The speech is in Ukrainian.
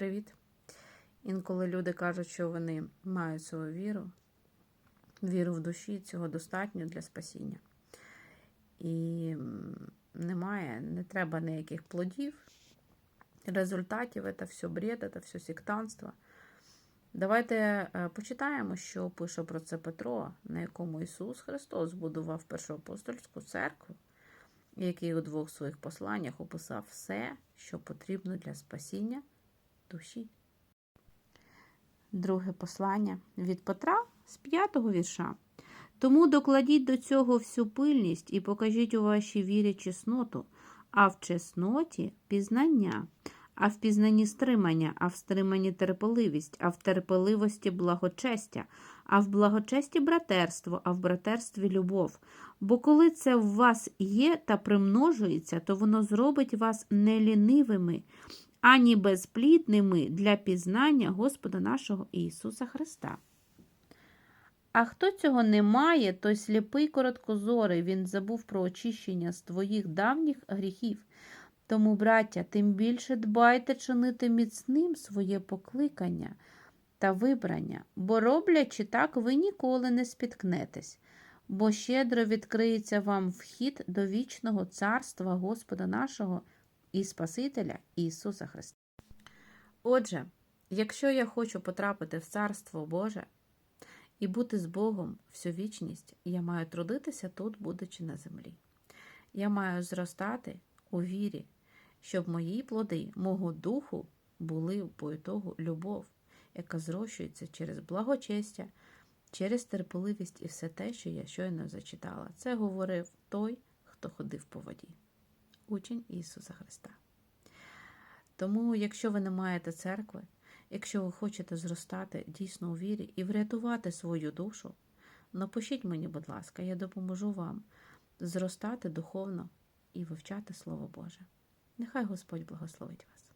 Привіт! Інколи люди кажуть, що вони мають свою віру, віру в душі, цього достатньо для спасіння. І немає, не треба ніяких плодів, результатів, це все бред, це все сектантство. Давайте е, почитаємо, що пише про це Петро, на якому Ісус Христос будував першу апостольську церкву, який у двох своїх посланнях описав все, що потрібно для спасіння душі. Друге послання від Петра з п'ятого вірша. Тому докладіть до цього всю пильність і покажіть у вашій вірі чесноту, а в чесноті пізнання, а в пізнанні стримання, а в стриманні терпеливість, а в терпеливості благочестя, а в благочесті братерство, а в братерстві любов. Бо коли це в вас є та примножується, то воно зробить вас не лінивими, ані безплідними для пізнання Господа нашого Ісуса Христа. А хто цього не має, той сліпий короткозорий, він забув про очищення з твоїх давніх гріхів. Тому, браття, тим більше дбайте чинити міцним своє покликання та вибрання, бо роблячи так, ви ніколи не спіткнетесь, бо щедро відкриється вам вхід до вічного царства Господа нашого і Спасителя Ісуса Христа. Отже, якщо я хочу потрапити в Царство Боже і бути з Богом всю вічність, я маю трудитися тут, будучи на землі. Я маю зростати у вірі, щоб мої плоди, мого духу, були по ітогу любов, яка зрощується через благочестя, через терпеливість і все те, що я щойно зачитала. Це говорив той, хто ходив по воді учень Ісуса Христа. Тому, якщо ви не маєте церкви, якщо ви хочете зростати дійсно у вірі і врятувати свою душу, напишіть мені, будь ласка, я допоможу вам зростати духовно і вивчати Слово Боже. Нехай Господь благословить вас.